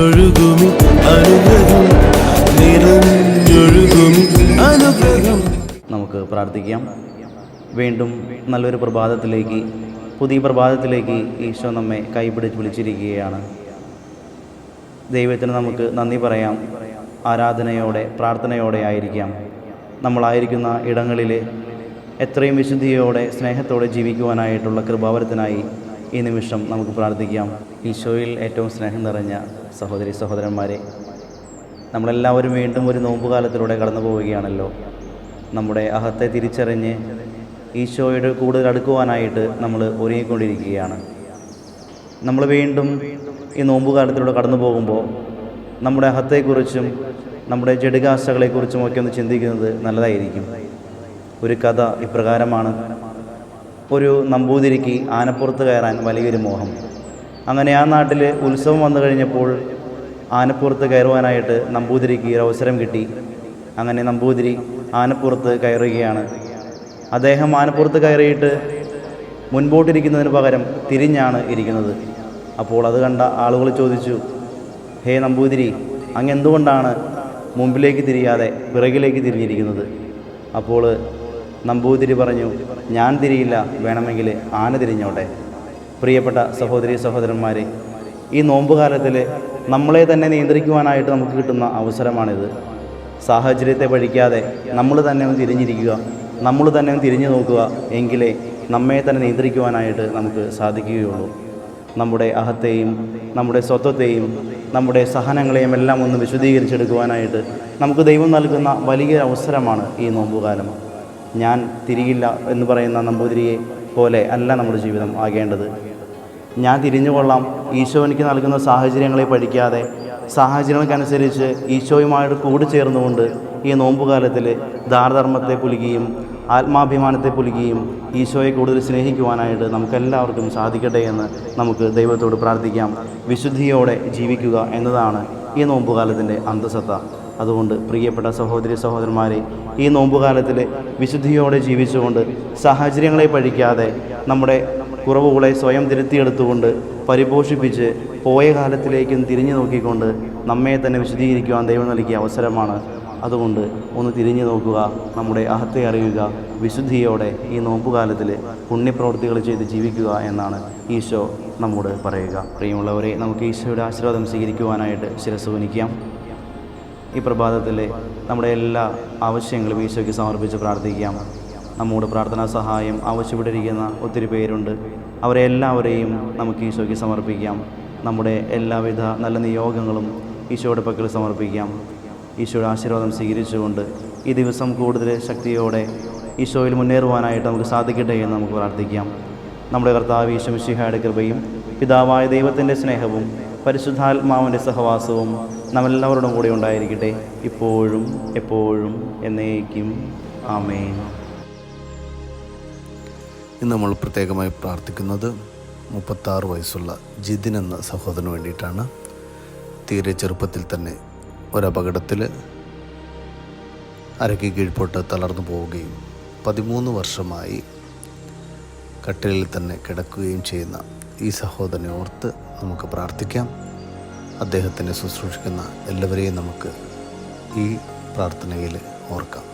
കവിഞ്ഞൊഴുകുമി അനുഗ്രഹം. നിറഞ്ഞൊഴുകുമി അനുഗ്രഹം. നമുക്ക് പ്രാർത്ഥിക്കാം. വീണ്ടും നല്ലൊരു പ്രഭാതത്തിലേക്ക് പുതിയ പ്രഭാതത്തിലേക്ക് ഈശോ നമ്മെ കൈപിടിച്ച് വിളിച്ചിരിക്കുകയാണ്. ദൈവത്തിന് നമുക്ക് നന്ദി പറയാം. ആരാധനയോടെ പ്രാർത്ഥനയോടെ ആയിരിക്കാം. നമ്മളായിരിക്കുന്ന ഇടങ്ങളിൽ എത്രയും വിശുദ്ധിയോടെ സ്നേഹത്തോടെ ജീവിക്കുവാനായിട്ടുള്ള കൃപാവരത്തിനായി ഈ നിമിഷം നമുക്ക് പ്രാർത്ഥിക്കാം. ഈശോയിൽ ഏറ്റവും സ്നേഹം നിറഞ്ഞ സഹോദരി സഹോദരന്മാരെ നമ്മളെല്ലാവരും വീണ്ടും ഒരു നോമ്പുകാലത്തിലൂടെ കടന്നു പോവുകയാണല്ലോ. നമ്മുടെ അഹത്തെ തിരിച്ചറിഞ്ഞ് ഈശോയുടെ കൂടുതൽ അടുക്കുവാനായിട്ട് നമ്മൾ ഒരുങ്ങിക്കൊണ്ടിരിക്കുകയാണ്. നമ്മൾ വീണ്ടും ഈ നോമ്പുകാലത്തിലൂടെ കടന്നു പോകുമ്പോൾ നമ്മുടെ അഹത്തെക്കുറിച്ചും നമ്മുടെ ജഡികാശകളെക്കുറിച്ചും ഒക്കെ ഒന്ന് ചിന്തിക്കുന്നത് നല്ലതായിരിക്കും. ഒരു കഥ ഇപ്രകാരമാണ്. ഒരു നമ്പൂതിരിക്ക് ആനപ്പുറത്ത് കയറാൻ വലിയൊരു മോഹം. അങ്ങനെ ആ നാട്ടിൽ ഉത്സവം വന്നു കഴിഞ്ഞപ്പോൾ ആനപ്പുറത്ത് കയറുവാനായിട്ട് നമ്പൂതിരിക്ക് ഒരു അവസരം കിട്ടി. അങ്ങനെ നമ്പൂതിരി ആനപ്പുറത്ത് കയറുകയാണ്. അദ്ദേഹം ആനപ്പുറത്ത് കയറിയിട്ട് മുൻപോട്ടിരിക്കുന്നതിന് പകരം തിരിഞ്ഞാണ് ഇരിക്കുന്നത്. അപ്പോൾ അത് കണ്ട ആളുകൾ ചോദിച്ചു ഹേ നമ്പൂതിരി അങ്ങ് എന്തുകൊണ്ടാണ് മുമ്പിലേക്ക് തിരിയാതെ പിറകിലേക്ക് തിരിഞ്ഞിരിക്കുന്നത്? അപ്പോൾ നമ്പൂതിരി പറഞ്ഞു ഞാൻ തിരിയില്ല വേണമെങ്കിൽ ആന തിരിഞ്ഞോട്ടെ. പ്രിയപ്പെട്ട സഹോദരി സഹോദരന്മാരെ ഈ നോമ്പുകാലത്തിൽ നമ്മളെ തന്നെ നിയന്ത്രിക്കുവാനായിട്ട് നമുക്ക് കിട്ടുന്ന അവസരമാണിത്. സാഹചര്യത്തെ പഠിക്കാതെ നമ്മൾ തന്നെ ഒന്ന് തിരിഞ്ഞിരിക്കുക നമ്മൾ തന്നെ ഒന്ന് തിരിഞ്ഞു നോക്കുക എങ്കിലേ നമ്മെ തന്നെ നിയന്ത്രിക്കുവാനായിട്ട് നമുക്ക് സാധിക്കുകയുള്ളൂ. നമ്മുടെ അഹത്തെയും നമ്മുടെ സ്വത്വത്തെയും നമ്മുടെ സഹനങ്ങളെയും എല്ലാം ഒന്ന് വിശദീകരിച്ചെടുക്കുവാനായിട്ട് നമുക്ക് ദൈവം നൽകുന്ന വലിയ അവസരമാണ് ഈ നോമ്പുകാലം. ഞാൻ തിരിയില്ല എന്ന് പറയുന്ന നമ്പൂതിരിയെ പോലെ അല്ല നമ്മുടെ ജീവിതം ആകേണ്ടത്. ഞാൻ തിരിഞ്ഞുകൊള്ളാം. ഈശോ എനിക്ക് നൽകുന്ന സാഹചര്യങ്ങളെ പഠിക്കാതെ. സാഹചര്യങ്ങൾക്കനുസരിച്ച് ഈശോയുമായിട്ട് കൂടി ചേർന്നുകൊണ്ട് ഈ നോമ്പുകാലത്തിൽ ദാരധർമ്മത്തെ പുലികിയും ആത്മാഭിമാനത്തെ പുലുകയും ഈശോയെ കൂടുതൽ സ്നേഹിക്കുവാനായിട്ട് നമുക്കെല്ലാവർക്കും സാധിക്കട്ടെ എന്ന് നമുക്ക് ദൈവത്തോട് പ്രാർത്ഥിക്കാം. വിശുദ്ധിയോടെ ജീവിക്കുക എന്നതാണ് ഈ നോമ്പുകാലത്തിന്റെ അന്തസത്ത. അതുകൊണ്ട് പ്രിയപ്പെട്ട സഹോദരി സഹോദരന്മാരെ ഈ നോമ്പുകാലത്തിൽ വിശുദ്ധിയോടെ ജീവിച്ചുകൊണ്ട് സാഹചര്യങ്ങളെ പഴിക്കാതെ നമ്മുടെ കുറവുകളെ സ്വയം തിരുത്തിയെടുത്തുകൊണ്ട് പരിപോഷിപ്പിച്ച് പോയ കാലത്തിലേക്കും തിരിഞ്ഞു നോക്കിക്കൊണ്ട് നമ്മെ തന്നെ വിശദീകരിക്കുവാൻ ദൈവം നൽകിയ അവസരമാണ് അതുകൊണ്ട് ഒന്ന് തിരിഞ്ഞു നോക്കുക നമ്മുടെ അഹത്തെ അറിയുക വിശുദ്ധിയോടെ ഈ നോമ്പുകാലത്തിൽ പുണ്യപ്രവൃത്തികൾ ചെയ്ത് ജീവിക്കുക എന്നാണ് ഈശോ നമ്മോട് പറയുക. പ്രിയമുള്ളവരെ നമുക്ക് ഈശോയുടെ ആശീർവാദം സ്വീകരിക്കുവാനായിട്ട് ശിരസ് വനിക്കാം. ഈ പ്രഭാതത്തിൽ നമ്മുടെ എല്ലാ ആവശ്യങ്ങളും ഈശോയ്ക്ക് സമർപ്പിച്ച് പ്രാർത്ഥിക്കാം. നമ്മോട് പ്രാർത്ഥനാ സഹായം ആവശ്യപ്പെട്ടിരിക്കുന്ന ഒത്തിരി പേരുണ്ട്. അവരെ എല്ലാവരെയും നമുക്ക് ഈശോയ്ക്ക് സമർപ്പിക്കാം. നമ്മുടെ എല്ലാവിധ നല്ല നിയോഗങ്ങളും ഈശോയുടെ പക്കൽ സമർപ്പിക്കാം. ഈശോയുടെ ആശീർവാദം സ്വീകരിച്ചുകൊണ്ട് ഈ ദിവസം കൂടുതൽ ശക്തിയോടെ ഈശോയിൽ മുന്നേറുവാനായിട്ട് നമുക്ക് സാധിക്കട്ടെ എന്ന് നമുക്ക് പ്രാർത്ഥിക്കാം. നമ്മുടെ കർത്താവ് ഈശോ മിശിഹായുടെ കൃപയും പിതാവായ ദൈവത്തിന്റെ സ്നേഹവും പരിശുദ്ധാത്മാവിന്റെ സഹവാസവും നമ്മളെല്ലാവരോടും കൂടെ ഉണ്ടായിരിക്കട്ടെ. ഇപ്പോഴും എപ്പോഴും എന്നേക്കും. ആമേൻ. ഇന്ന് നമ്മൾ പ്രത്യേകമായി പ്രാർത്ഥിക്കുന്നത് മുപ്പത്താറ് വയസ്സുള്ള ജിതിൻ എന്ന സഹോദരന് വേണ്ടിയിട്ടാണ്. തീരെ ചെറുപ്പത്തിൽ തന്നെ ഒരപകടത്തിൽ അരക്കി കീഴ്പോട്ട് തളർന്നു പോവുകയും പതിമൂന്ന് വർഷമായി കട്ടിലിൽ തന്നെ കിടക്കുകയും ചെയ്യുന്ന ഈ സഹോദരനെ ഓർത്ത് നമുക്ക് പ്രാർത്ഥിക്കാം. അദ്ദേഹത്തിനെ ശുശ്രൂഷിക്കുന്ന എല്ലാവരെയും നമുക്ക് ഈ പ്രാർത്ഥനയിൽ ഓർക്കാം.